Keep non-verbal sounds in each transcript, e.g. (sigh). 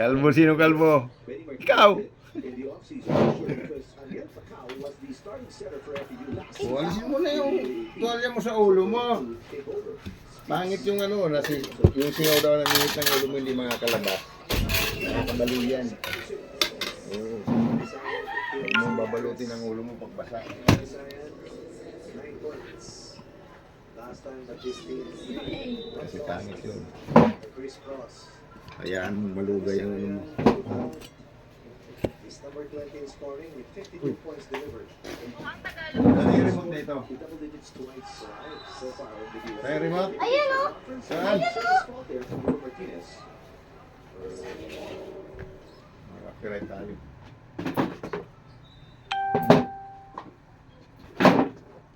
Kalbo, sino kalbo? Ikaw! In the offseason, because Ariel Pacao was the starting center for FEU last O, alisin mo na yung tuwalya mo sa ulo mo. Pangit yung ano, nasi, yung singaw daw ng init ng ulo mo hindi mga kalabas. Nakakabalo yan. Oo. Huwag mong babalutin ang ulo mo pagbasa. Kasi pangit yun. Chris Cross. Hayaan mong malugay ang ulo mo. He's number 20 in scoring with 52 points delivered. Ano yung remote na ito? Kaya remote? Ayan o. Saan? From Bruno Martinez. Makapiright tayo.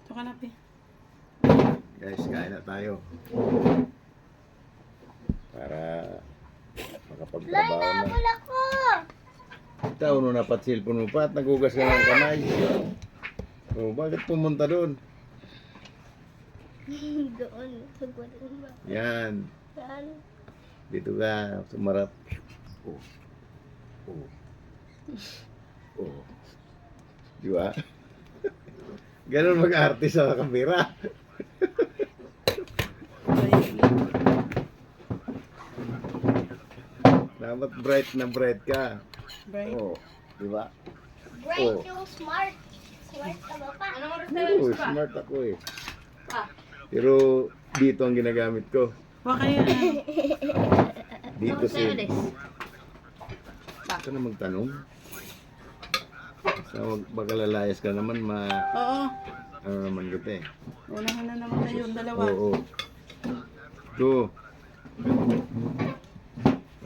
Ito ka na. Guys, kain na tayo. Para Lay makapagtrabaho na na. abol ako. Ikaw, no napat cellphone mo pa at nagugas ka ng kamay. Oh, bakit pumunta doon? (laughs) Doon. Sa ba? Yan. Saan? Dito ka, sumarap. Oh. Oh. Oh. Di ba? (laughs) Ganun mag-arte sa kamera. Dapat bright na bright ka. Bright. Oh, di ba? Bright Oh. yung smart. Smart ka ba pa? Anong oras Oo, smart ako eh. Pero dito ang ginagamit ko. Baka yan. (laughs) Dito si... Ka na magtanong. Sa so, baka lalayas ka naman, ma... Oo. Ano naman kita eh. Unahan na naman kayo, yung dalawa. Oo. Ito.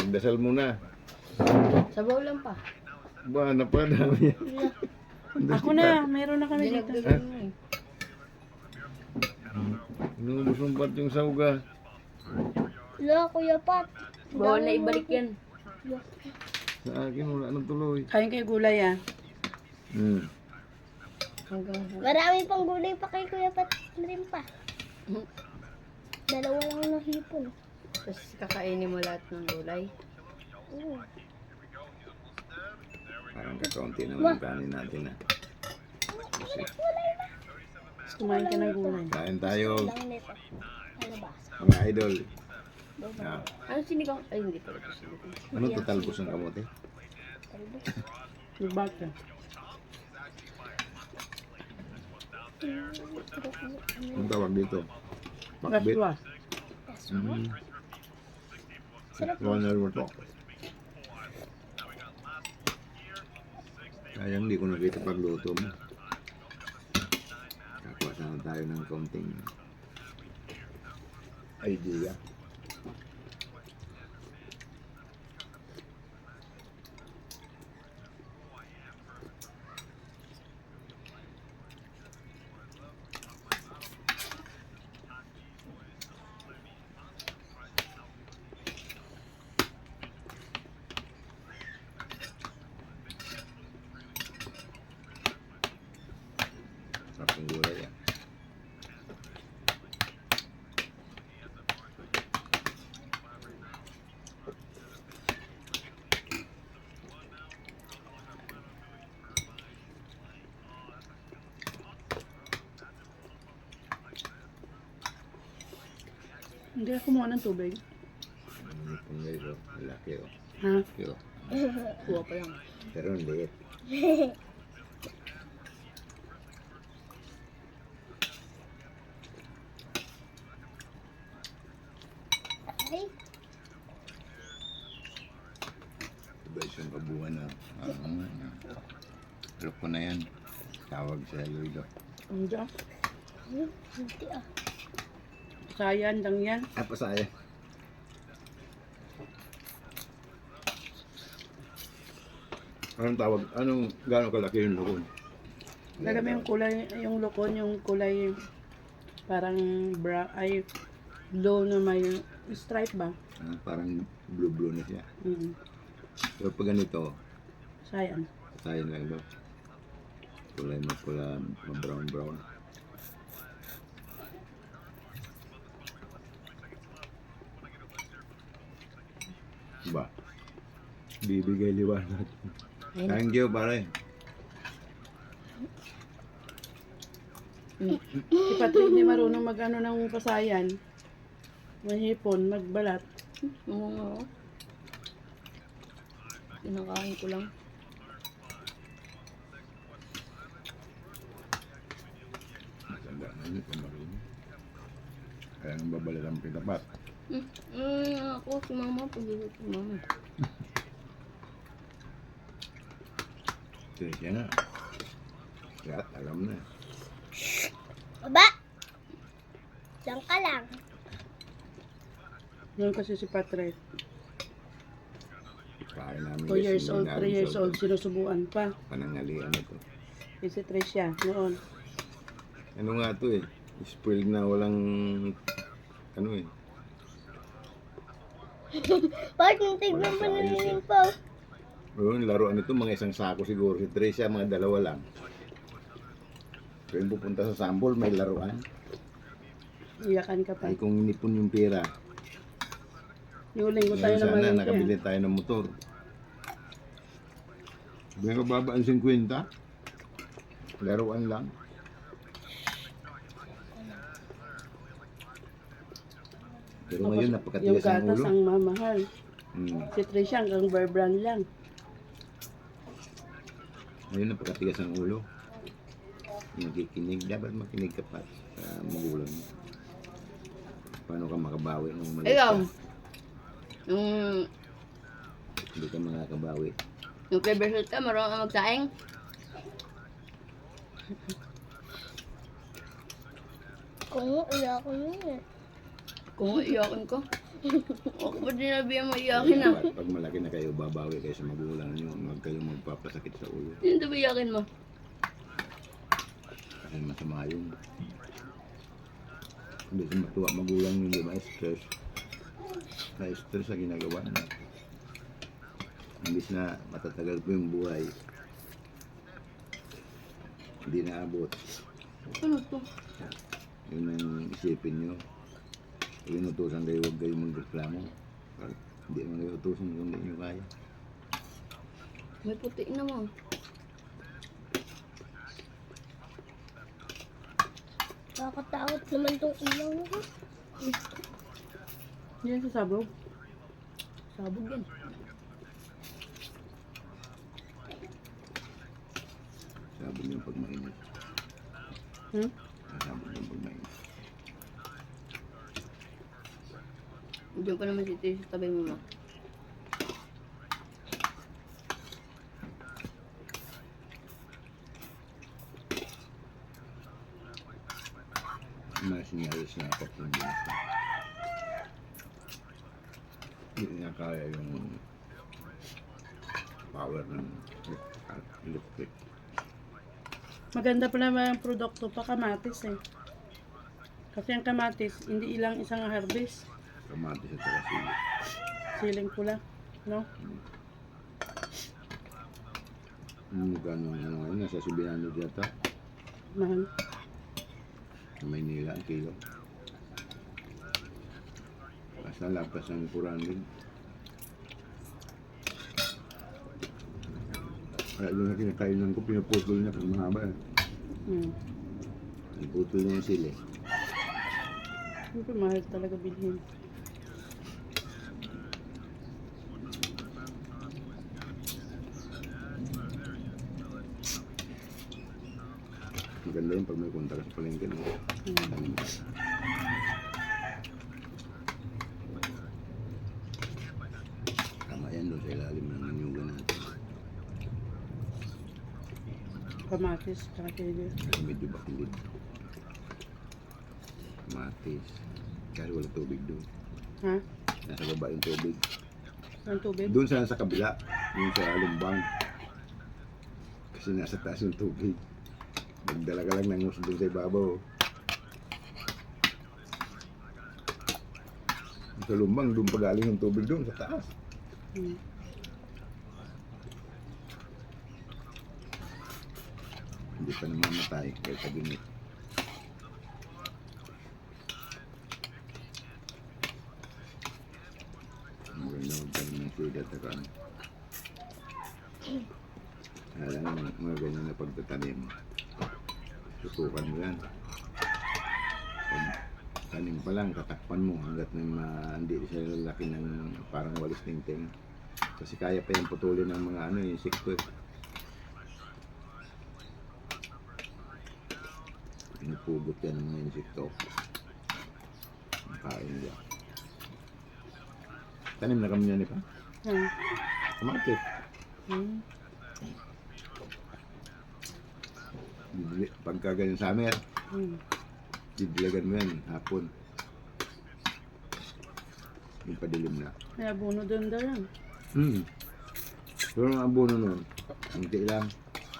Magdasal muna. Sabaw lang pa. Ba, napadami. Ako na, mayroon na kami dito. Inubos mo ba't yung sauga? Wala, Kuya Pat. Bawal na ibalik yan. Sa akin, wala nang tuloy. Kain kayo gulay ah. Hmm. Marami pang gulay pa kay Kuya Pat rin pa. Dalawa lang na hipon. Tapos kakainin mo lahat ng gulay. Oo. Parang kakaunti naman ang kanin natin ah. Tapos kumain ka ng gulay. Kain tayo, Lang nito. Ano ba? mga idol. Ah, Ano sinigang? Ay, hindi pala ito sinigang. ano to talbos ng kamote? Yung bata. Anong tawag dito? Bakbit? Gaswa. Mm. Corner mo to. Sayang hindi ko nakita pagluto mo. Kakuha sana tayo ng konting idea. Sarap ng gulay yan. Hindi ako kumuha ng tubig. Ano pang guys, oh. Malaki, oh. Ha? Malaki, oh. Kuha pa lang. Pero ang liit. Ay, Iba isang kabuuan na. Uh, Pero ko na yan. Tawag sa Lloydo. Andiyan. hmm, hindi ah. Sayan lang yan. Ah, pasaya. Anong tawag? Anong gano'ng kalaki yung lukon? Lagay mo yung kulay, yung lokon, yung kulay parang bra, ay blue na may stripe ba? Ah, parang blue-blue na siya. Mm. Pero pag ganito, Sayan. tayo lang ba? Kulay mapula, ma-brown-brown. Ba? Bibigay liwanag. Ayun. Thank you, pare. Si Patrick hindi marunong mag ano ng pasayan. Mahipon, magbalat. Oo nga. oh. Kinakain ko lang. Maganda na yun, kung marunong. Kaya nang babalat ang pitapat. Mm, ako, si mama, pag-ibig si mama. Sige siya nga. Lahat alam na. Baba! Diyan ka lang. Yun kasi si Patrick. Kain namin 2 years old, 3 years old, sinusubuan pa. Panangalian ito. Kasi Tricia, noon. Ano nga to eh. Spoiled na walang ano eh. Bakit tignan mo na yung pa? Yun, laruan ito mga isang sako siguro. Si Tricia, mga dalawa lang. Yung pupunta sa Sambol, may laruan. Iyakan ka pa. Ay kung nipon yung pera. Yung linggo tayo Ngayon na sana malengke. nakabili tayo ng motor. Sabi ka baba ang 50. Laruan lang. Pero ngayon Yung napakatigas ang gatas ulo. ang mamahal. Hmm. Si Tricia hanggang bear brand lang. Ngayon napakatigas ang ulo. Nakikinig. Dapat makinig ka pa sa magulang mo. Paano ka makabawi ng maliit Ikaw, ka? yung, Hindi ka makakabawi. yung favorite suit ka, marunong ka magsaing? Kung iyak ko yun eh. Kung iyakin ko. Ako pa din nabiyan mo iyakin ah. Pag malaki na kayo, babawi kayo sa magulang nyo. Huwag kayong magpapasakit sa ulo. Sino ba iyakin mo? Kasi masama yun. Hindi sa matuwa magulang nyo, di ba? Stress. Na-stress sa ginagawa na. Imbis na matatagal po yung buhay. Hindi naabot. Ano to? Yun ang isipin nyo. Inutusan kayo, huwag kayong magreklamo. Hindi mo kayo utusan kung hindi nyo kaya. May puti naman. Nakakatakot naman tong ilaw ko. Yan sa sabog. Sabog yan. Sabi nyo pag mainit. Hmm? Sabi nyo pag mainit. Diyan pa naman si Tish sa tabi mo ma. Mga sinyalis na ako hindi siya. Hindi niya kaya yung power ng electric. Maganda pa naman ang produkto pa kamatis eh. Kasi ang kamatis, hindi ilang isang harvest. Kamatis at saka sili. Siling pula. No? Yung gano'n ano ngayon, nasa Subiano data. Mahal. Sa Maynila, ang kilo. Basta lapas ng kuran din. Kaya doon na kinakainan ko, pinaputol niya kasi mahaba eh. Hmm. Pinaputol niya yung sili. Siyempre mahal talaga bilhin. Maganda yun pag may punta ka sa palengke. No? Hmm. Tama yan doon sa ilalim ng nanyugan natin. Kamatis, tsaka chili. Kasi medyo bakilid. Matis. Kasi wala tubig doon. Ha? Nasa baba yung tubig. Ang tubig? Doon sa sa kabila, yung sa lumbang. Kasi nasa taas yung tubig. Magdala ka lang ng hose doon sa ibabaw. Sa lumbang, doon pa galing yung tubig doon sa taas. Hmm. Hindi pa namamatay kahit sa ginit. Maganda magkaroon ng sugat at ano. (clears throat) Alam mo, mga ganyan na pagtatanim. Susukan mo yan. Pag tanim pa lang, tatakpan mo hanggat na ma- hindi siya lalaki ng parang walis tingting. Kasi kaya pa yung putulin ng mga ano, insekto eh. Pinupugot yan ng mga insekto. Kain niya. Tanim na kami yan eh pa. Hmm. Kamatis. Hmm. Pagka ganyan summer, Hmm. didilagan mo yan hapon. Yung padilim na. May abono doon daw yan. Hmm. Pero ang abono nun, hindi lang.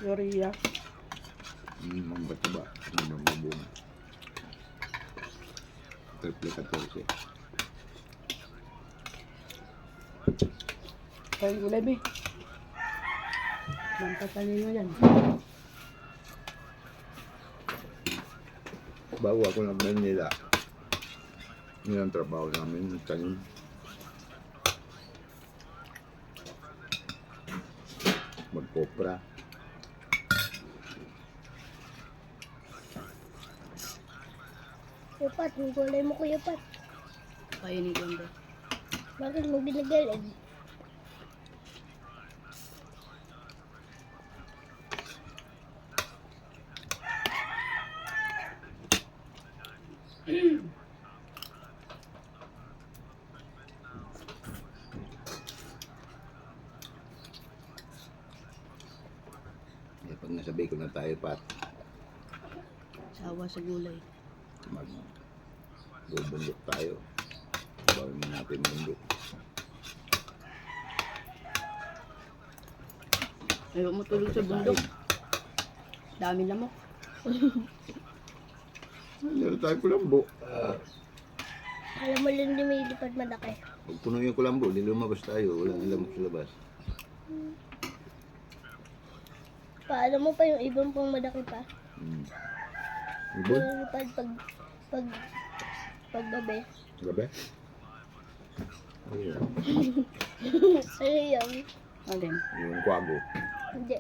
Yoria. Hmm, ang bataba. Ang mga abono. Triple 14. Kaya gulay, be. Mampatanin mo yan. Bago ako ng Manila, yun ang trabaho namin, tanim. Magkopra. Kuya Pat, yung kulay mo Kuya Pat. Kaya ni Ganda. Bakit mo binagalag? Eh, pag nasabi ko na tayo, Pat, Sawa sa gulay. mag bubundok tayo. Bawin mo natin bundok. Ayaw mo tulog sa bundok. Dami lamok. Meron tayo kulambo. Alam mo lang di may lipad malaki. Pag puno yung kulambo, di lumabas tayo. Walang lamok sa labas. Paano mo pa yung ibang pang malaki pa? Hmm. Ibon? Lilipad pag pag pag gabi. Gabi? Ayun. (laughs) Ano yun? Alin? Yung kwago. Hindi.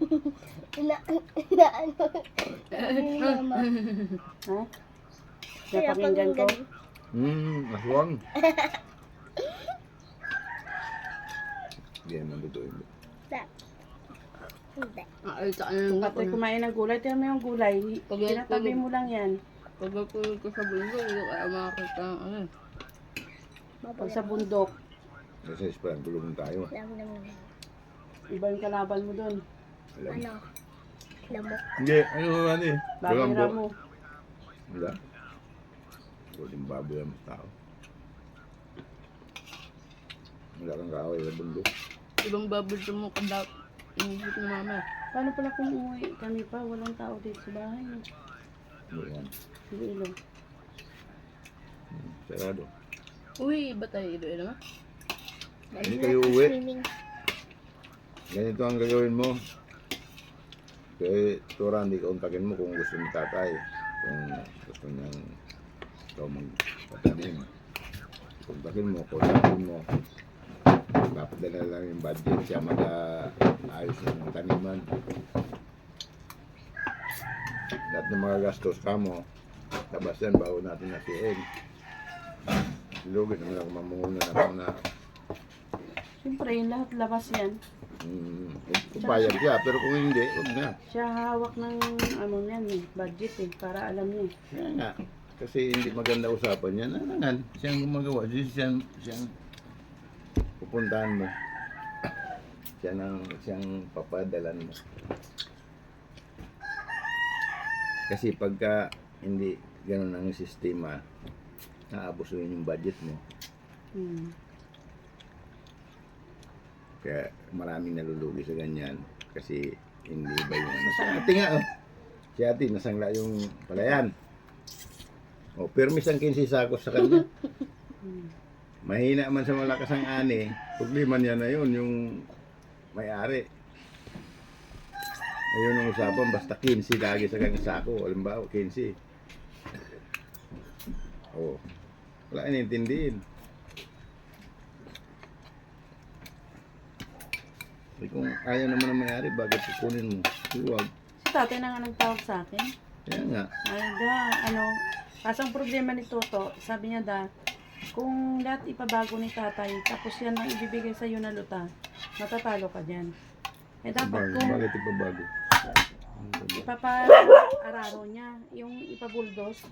(laughs) Ina, ina, ano? Ni mama. (laughs) Ha? Kaya Napakinggan ko. Hmm, aswang. Hindi naman totoo yun. Da- Hindi. Ah, sa ano lang kapag kumain ng gulay, tingnan mo yung gulay. Pag- Tinatabi mo lang yan. Pag ko sa bundok, hindi ko kaya makakita ng ano. Pag sa bundok, Kasi esperan, tulungan tayo. Alam naman. iba yung kalaban mo doon. Alam. Ano? Lamok. Hindi, ano ano eh. Babira mo. Wala. Huling baboy ang tao. Wala kang kaaway sa bundok. Ibang babad sa mga kadap. Inisip ni mama. Paano pala kung umuwi kami pa? Walang tao dito sa bahay. Hindi yan. Hindi ilo. Hmm, Sarado. Uy, ba tayo ilo ilo ma? Hindi kayo uwi. Ganito ang gagawin mo. Kaya Tora, hindi ka untakin mo kung gusto ni tatay. Kung gusto niyang ikaw magpatanim. Kontakin mo, kontakin mo. Dapat dala lang yung budget siya mag-ayos ng taniman. Lahat ng mga gastos ka mo, tabas yan bago natin nasihin. Lugin naman ako mamuna na ako na Siyempre, yung lahat labas yan. mm, pupayag siya, pero kung hindi, huwag na. Siya hawak ng ano yan eh, budget eh, para alam niya. Kaya nga, kasi hindi maganda usapan yan. Ano nga, siyang gumagawa, siya- siyang, siyang pupuntahan mo. Siya nang, siyang papadalan mo. Kasi pagka hindi ganun ang sistema, naabusuin yung budget mo. Hmm. Kaya maraming nalulugi sa ganyan. Kasi hindi ba yung ano. Si ate nga, oh. Si ate, nasangla yung palayan. O, permis ang 15 sakos sa kanya. (laughs) Mahina man sa malakas ang ani, problema niya na yun, yung may-ari. Ayun ang usapan, basta 15 lagi sa kanyang sako. Halimbawa, 15. O, wala inintindihin. Eh, kung ayaw naman ang mayari, bakit kukunin mo? Huwag. Si tatay na nga nagtawag sa akin. Kaya nga. Ay, da, ano, kaso ang problema ni Toto, sabi niya da, kung lahat ipabago ni tatay, tapos yan ang ibibigay sa iyo na luta, matatalo ka dyan. Eh dapat kung Bakit ipabago? ipapa-araro niya, yung ipabuldos,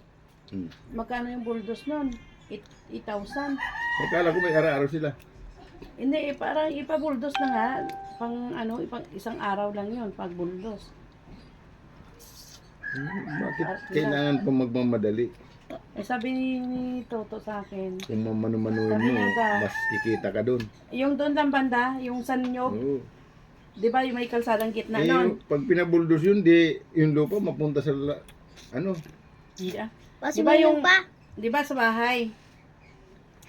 Hmm. magkano yung buldos nun? 8,000. Eh, kala ko may ara-araw sila. Hindi, eh, parang ipabuldos na nga, pang ano, ipang, isang araw lang yun, pag buldos. Hmm, Bakit Ah, kailangan pa magmamadali? Eh sabi ni, ni Toto sa akin, mamanumanuin Sabi mo, niya ba? mas kikita ka doon. yung doon lang banda, yung Sanyog, Oo. di ba yung may kalsadang gitna Eh, nun? yung- pag pinabuldos yun, di yung lupa mapunta sa la- ano? Hindi ah. Kasi Diba yung yung- pa? Di ba sa bahay?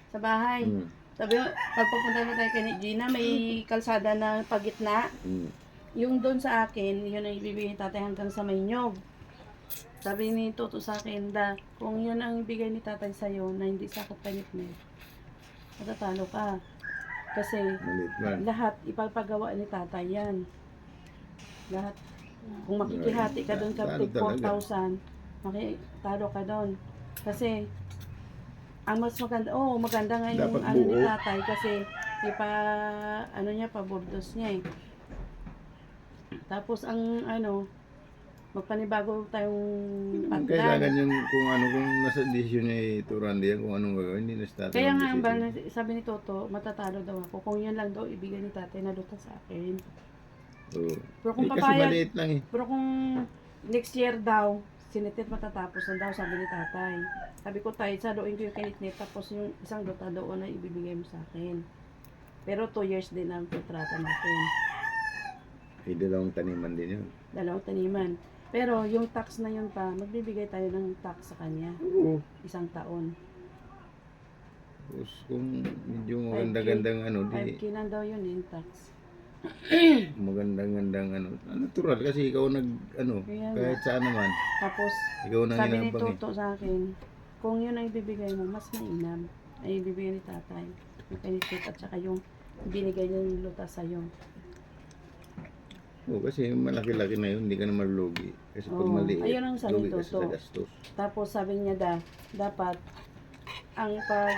Sa bahay. Hmm. Sabi mo, pag pupunta mo tayo kay Gina, may kalsada na pagitna. Hmm. Yung doon sa akin, yun ang ibibigay ni tatay hanggang sa may nyog. Sabi ni Toto sa akin, da, kung yun ang ibigay ni tatay sa'yo na hindi sa kapalit mo, matatalo ka. Kasi lahat ipapagawa ni tatay yan. Lahat. Kung makikihati ka doon talaga. 4,000, makitalo ka doon. Kasi, ang mas maganda, oh, maganda nga yung Dapat ano ni tatay kasi ipa, ano niya, pabordos niya eh. Tapos ang ano, magpanibago tayong Kailangan pagdan. yung kung ano, kung nasa desisyon ni Turandi yan, kung anong gagawin, hindi na sa tatay Kaya nga, ang decision. bala- sabi ni Toto, matatalo daw ako. Kung yan lang daw, ibigay ni tatay na luta sa akin. Oo. Pero kung Eh, kasi maliit lang eh. Pero kung next year daw, sinitit matatapos na daw, sabi ni tatay. Sabi ko tayo, saluin ko yung kinitnit, tapos yung isang dota doon na ibibigay mo sa akin. Pero 2 years din ang kontrata natin. Eh, dalawang taniman din yun. Dalawang taniman. Pero yung tax na yun pa, magbibigay tayo ng tax sa kanya. Oo. Isang taon. Tapos kung medyo 5K. maganda-gandang ano, di 5K lang daw yun yung tax. (clears throat) magandang-gandang ano. Natural kasi ikaw nag, ano, Kaya nga. kahit saan naman, Tapos, ikaw nang sabi ni inabang eh. Toto sa akin, kung yun ang ibibigay mo, mas mainam. Ay ibibigay ni tatay. Yung kinitnit at saka yung binigay niya yung luta sa'yo. Oo, kasi malaki-laki na yun, hindi ka na malulugi. Kasi pag Oo, maliit, ayun ang sabi lugi ka Toto. sa gastos. Tapos sabi niya da, dapat ang pag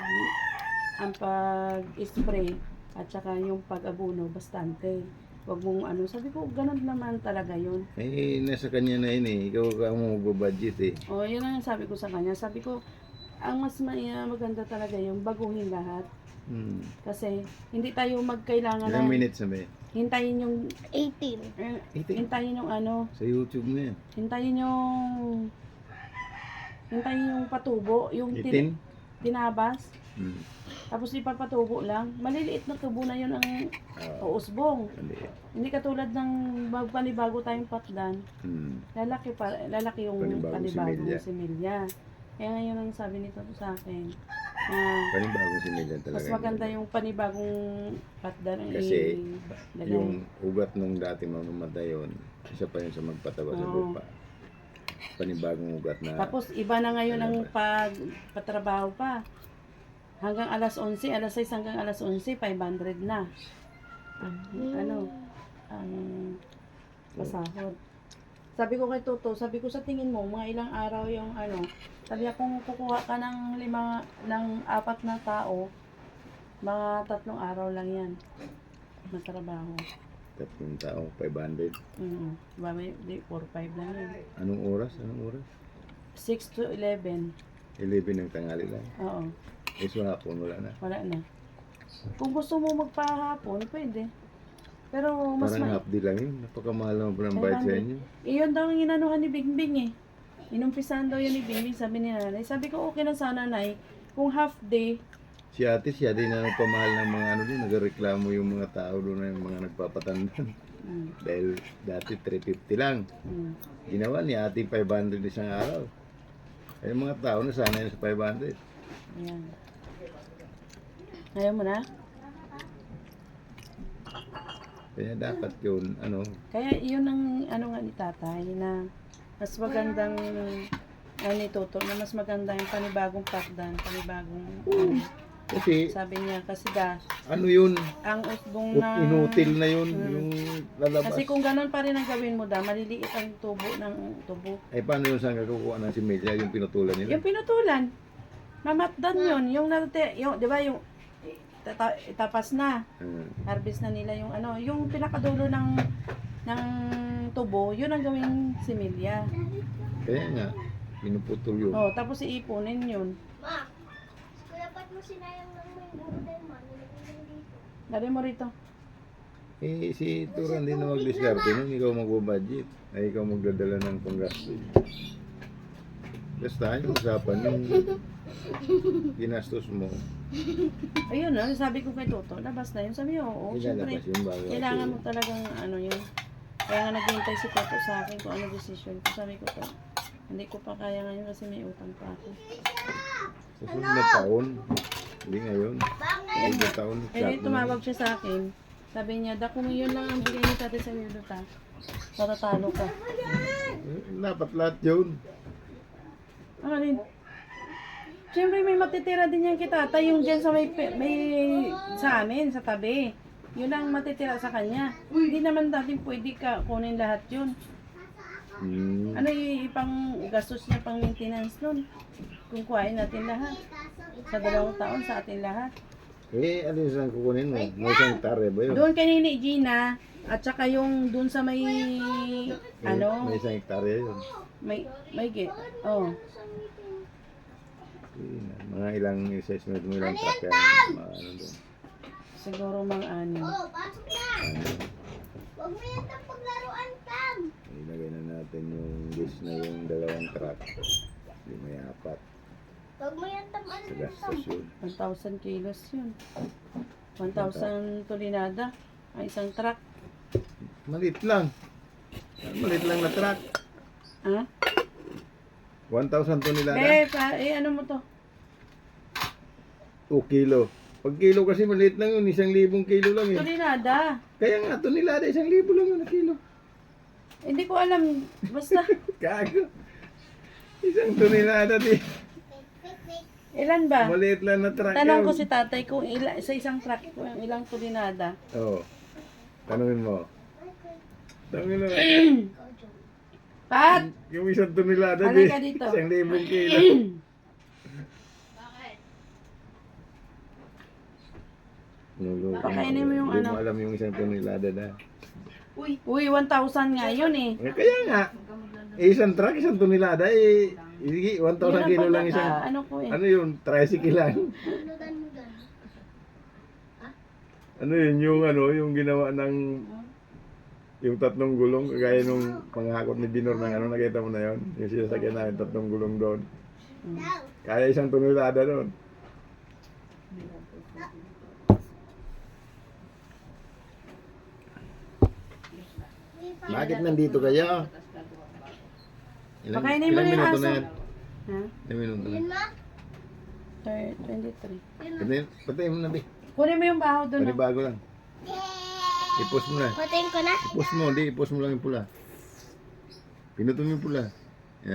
ang pag-spray at saka yung pag-abuno bastante. Huwag mong ano, sabi ko, ganun naman talaga yun. Eh, nasa kanya na yun eh. Ikaw ka mo magbabudget eh. O, yun ang sabi ko sa kanya. Sabi ko, ang mas may, ah, maganda talaga yung baguhin lahat. Hmm. Kasi hindi tayo magkailangan na Ilang minutes na ba eh? Hintayin yung, 18. eh, Ito eh. hintayin yung ano, Sa YouTube na yan. hintayin yung, hintayin yung patubo, yung tin- 18? tinabas. Hmm. Tapos ipapatubo lang. Maliliit na tubo na yun ang Ah, uusbong. maliit. Hindi katulad ng bag panibago tayong patdan. Hmm. Lalaki pa lalaki yung Panibagong panibagong similya. similya. Kaya ngayon ang sabi nito sa akin na Panibagong sinilyan talaga. mas maganda yung panibagong ay Kasi lagay. Yung ugat nung dati mamamatay yun, isa pa yun sa magpatawa sa Oo. lupa. Panibagong ugat na. Tapos iba na ngayon ang pag patrabaho pa. Hanggang alas 11, alas 6 hanggang alas 11, 500 na. Ang, ano, ang pasahod. Sabi ko kay Toto, sabi ko sa tingin mo, mga ilang araw yung ano, sabi ko kung kukuha ka ng lima, ng apat na tao, mga tatlong araw lang yan. Matrabaho. Tatlong tao, 500. Mm, ba, may, di, 4-5 lang yan. Anong oras? Anong oras? 6 to 11. 11 ng tangali lang. Oo. Eh, so hapon, wala na. Wala na. Kung gusto mo magpahapon, pwede. Pero mas Parang ma... half day lang yun. Napakamahal naman po ng bayad sa 500. inyo. Iyon daw ang inanuhan ni Bingbing eh. Inumpisahan daw yun ni Bingbing, sabi ni nanay. Sabi ko, okay lang sana, nay. Kung half day, Si ate, siya din na nagpamahal ng mga ano din. Nagreklamo yung mga tao doon na yung mga nagpapatanda. mm, (laughs) Dahil dati 350 lang. mm, Ginawa ni ate 500 isang araw. Yung mga tao na sana yun sa 500. ayan. Ayaw mo na? Kaya dapat yun, ano, Kaya yun ang ano nga ni tatay na mas magandang ano ni Toto na mas maganda yung panibagong pakdan, panibagong ano, Kasi, Sabi niya, kasi da, ano yun, ang usbong na... inutil na yun, Hmm. yung lalabas. Kasi kung ganun pa rin ang gawin mo da, maliliit ang tubo ng tubo. Ay, paano yun saan kakukuha ng similya, yung pinutulan nila? Yung pinutulan, mamatdan yun. Yung, nate, yung di ba, yung tata, tapas na, Ah, harvest na nila yung ano, yung pinakadulo ng ng tubo, yun ang gawing similya. kaya nga, pinuputol yun. Oh, tapos iipunin yun. Ma, kaya ba't mo sinayang ng may gulay, ma? Nilagay mo dito. Dali mo rito. Eh, si Turan din na mag-discarte nun, ikaw mag-budget. Ay, ikaw magdadala ng panggastos. Basta, yung usapan, yung ginastos mo, Ayun na, sabi ko kay Toto, labas na yun. Sabi niya, oo, syempre. ilalabas yung bago. Kailangan mo talagang ano yun. Kaya nga naghihintay si Toto sa akin kung ano decision ko. Sabi ko hindi ko pa kaya ngayon kasi may utang pa ako. Sa sunod na taon, hindi ngayon. Ay, na taon, Eh, tumawag siya sa akin. Sabi niya, da kung yun lang ang bigay ni tatay sa iyo, ta, matatalo ka. Eh, Dapat lahat yun. Ang alin? Siyempre may matitira din yan kita. Tatay yung dyan sa may, may sa amin, sa tabi. Yun ang matitira sa kanya. Hindi naman natin pwede ka kunin lahat yun. Hmm. Ano yung ipang gastos niya pang maintenance nun? Kung kuhain natin lahat. Sa dalawang taon sa atin lahat. Eh, ano yung saan kukunin mo? May isang tare ba yun? Doon kay Nini Gina, at saka yung doon sa may, May- ano, May isang hektarya yun. may, may, oh. Mga ilang assessment mo ilang truck yan. Mga ano doon. Siguro mga anim. Oh, pasok na! Huwag mo yan ang paglaruan, Kam! Ilagay na natin yung list na yung dalawang truck. Hindi may apat. Huwag mo yan tam ano Sa gastos yun. 1,000 kilos yun. 1,000 tulinada. Ang isang truck. Malit lang. Malit lang na truck. Ha? 1,000 tonelada. Eh, pa, eh, ano mo to? O kilo. Pag kilo kasi maliit lang yun. Isang libong kilo lang yun. Tulinada. Kaya nga tonelada. Isang libo lang yun na kilo. Hindi ko alam. Basta, (laughs) Kago. Isang tonelada di. ilan ba? Maliit lang na truck Tanong yun. ko si tatay kung ila, sa isang truck kung ilang tulinada. Oo. Tanungin mo. Tanungin mo. (clears throat) Pat! Yung isang tonelada di. Halika dito. (laughs) Isang libong kilo. Nulugi Pakainin mo yung Hindi ano. mo alam yung isang tonelada na. Uy, 1,000 nga yun eh. Eh, kaya nga. Eh, isang truck, isang tonelada, eh, sige, 1,000 Yun ang kilo lang isang, Ano ko eh. ano yun, tricycle lang. Ano yun, yung ano, yung ginawa ng, yung tatlong gulong, kagaya nung panghakot ni Dinor ng ano, nakita mo na yun? Yung sinasakyan namin, tatlong gulong doon. Kaya isang tonelada doon. Bakit nandito kayo? Ilang, Pakainin mo ilang na yung minuto na aso. yan? Ha? Ilang minuto na? Yun, ma? Thir- 23. Patay, patay mo na, Bi. Kunin mo yung baho doon. Panibago lang. Ipos mo na. Patayin ko na. Ipos mo, hindi. Ipos mo lang yung pula. Pinutol mo yung pula.